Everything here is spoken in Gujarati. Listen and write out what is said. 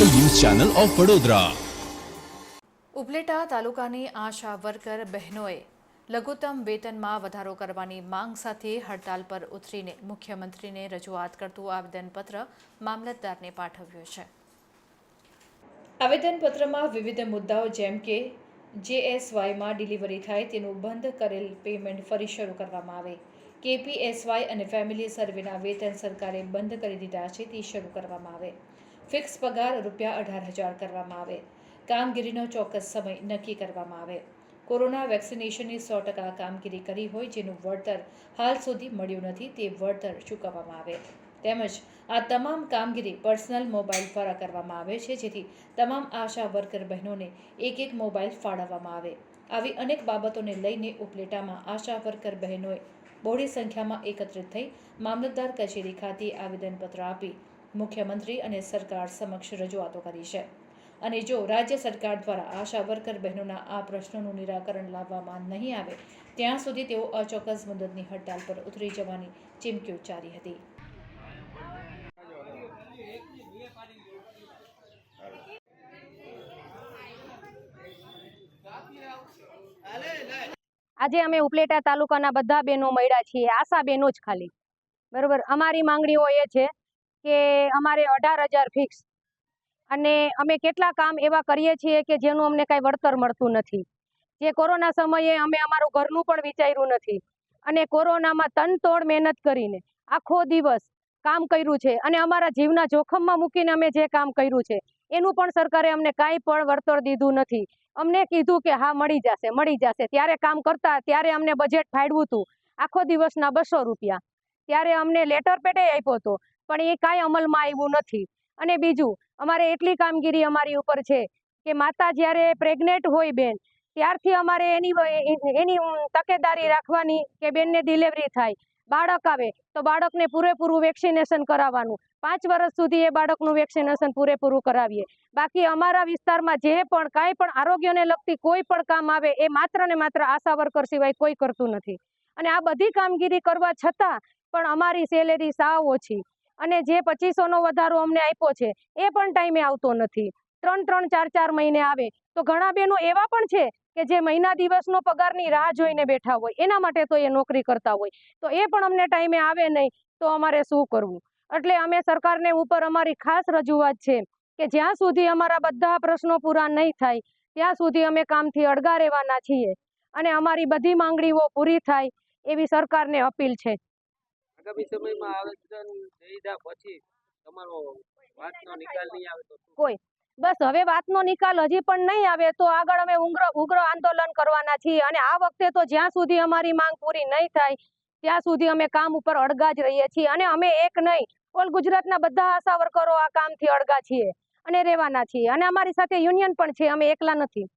Channel of Vadodara. ઉપલેટા તાલુકાની આશા વર્કર બહેનોએ લઘુત્તમ વેતનમાં વધારો કરવાની માંગ સાથે હડતાલ પર ઉતરીને મુખ્યમંત્રીને રજૂઆત કરતું આવેદનપત્ર મામલતદારને પાઠવ્યું છે. આવેદનપત્રમાં વિવિધ મુદ્દાઓ જેમ કે જેએસવાયમાં ડિલિવરી થાય તેનું બંધ કરેલ પેમેન્ટ ફરી શરૂ કરવામાં આવે. કેપીએસવાય અને ફેમિલી સર્વેના વેતન સરકારે બંધ કરી દીધા છે તે શરૂ કરવામાં આવે. ફિક્સ પગાર રૂપિયા અઢાર હજાર કરવામાં આવે. કામગીરીનો ચોક્કસ સમય નક્કી કરવામાં આવે. કોરોના વેક્સિનેશનની સો ટકા કામગીરી કરી હોય જેનું વળતર હાલ સુધી મળ્યું નથી તે વળતર ચૂકવવામાં આવે. તેમજ આ તમામ કામગીરી પર્સનલ મોબાઈલ દ્વારા કરવામાં આવે છે જેથી તમામ આશા વર્કર બહેનોને એક એક મોબાઈલ ફાળવવામાં આવે. આવી અનેક બાબતોને લઈને ઉપલેટામાં આશા વર્કર બહેનોએ બહોળી સંખ્યામાં એકત્રિત થઈ મામલતદાર કચેરી ખાતે આવેદનપત્ર આપી મુખ્યમંત્રી અને સરકાર સમક્ષ રજૂઆતો કરી છે. અને જો રાજ્ય સરકાર દ્વારા આશા વર્કર બહેનોના આ પ્રશ્નોનું નિરાકરણ લાવવામાં નહીં આવે, ત્યાં સુધી તેઓ અચોક્કસ મુદતની હડતાલ પર ઉતરી જવાની ચીમકી ઉચ્ચારી હતી. આજે અમે ઉપલેટા તાલુકાના બધા બહેનો મળ્યા છીએ, આશા બહેનો જ ખાલી. બરોબર, અમારી માંગણીઓ એ છે કે અમારે અઢાર હજાર ફિક્સ અને અમે કેટલા કામ એવા કરીએ છીએ કે જેનું અમને કાંઈ વળતર મળતું નથી. જે કોરોના સમયે અમે અમારું ઘરનું પણ વિચાર્યું નથી. અને કોરોનામાં તનતોડ મહેનત કરીને આખો દિવસ કામ કર્યું છે. અને અમારા જીવના જોખમમાં મૂકીને અમે જે કામ કર્યું છે, એનું પણ સરકારે અમને કાંઈ પણ વળતર દીધું નથી. અમને કીધું કે હા, મળી જશે મળી જશે. ત્યારે કામ કરતા, ત્યારે અમને બજેટ ફાડવું હતું. આખો દિવસના બસો રૂપિયા. ત્યારે અમને લેટર પેટે આપ્યો હતો. પણ એ કાંઈ અમલમાં આવ્યું નથી. અને બીજું, અમારે એટલી કામગીરી અમારી ઉપર છે કે માતા જ્યારે પ્રેગ્નેન્ટ હોય બેન, ત્યારથી અમારે એની એની તકેદારી રાખવાની કે બેનને ડિલિવરી થાય. બાળક આવે તો બાળકને પૂરેપૂરું વેક્સિનેશન કરાવવાનું. પાંચ વર્ષ સુધી એ બાળકનું વેક્સિનેશન પૂરેપૂરું કરાવીએ. બાકી અમારા વિસ્તારમાં જે પણ કાંઈ પણ આરોગ્યને લગતી કોઈ પણ કામ આવે એ માત્ર ને માત્ર આશા વર્કર સિવાય કોઈ કરતું નથી. અને આ બધી કામગીરી કરવા છતાં પણ અમારી સેલેરી સાવ ઓછી. અને જે પચીસોનો વધારો અમને આપ્યો છે, એ પણ ટાઈમે આવતો નથી. ત્રણ ત્રણ, ચાર ચાર મહિને આવે. તો ઘણા બહેનો એવા પણ છે કે જે મહિના દિવસનો પગારની રાહ જોઈને બેઠા હોય, એના માટે તો એ નોકરી કરતા હોય. તો એ પણ અમને ટાઈમે આવે નહીં, તો અમારે શું કરવું? એટલે અમે સરકારને ઉપર અમારી ખાસ રજૂઆત છે કે જ્યાં સુધી અમારા બધા પ્રશ્નો પૂરા નહીં થાય, ત્યાં સુધી અમે કામથી અડગા રહેવાના છીએ. અને અમારી બધી માંગણીઓ પૂરી થાય, એવી સરકારને અપીલ છે. આગામી સમયમાં આવેદન દઈ પછી તમારો વાતનો નિકાલ નહીં આવે તો કોઈ. બસ હવે વાતનો નિકાલ હજી પણ નહીં આવે તો આગળ અમે ઉગ્ર ઉગ્ર આંદોલન કરવાના છીએ અને આ વખતે તો જ્યાં સુધી અમારી માંગ પૂરી નહીં થાય, ત્યાં સુધી અમે કામ ઉપર અડગા જ રહીએ છીએ અને અમે એક નહીં, ઓલ ગુજરાતના બધા આશા વર્કરો આ કામથી અડગા છીએ અને રહેવાના છીએ અને અમારી સાથે યુનિયન પણ છે, અમે એકલા નથી.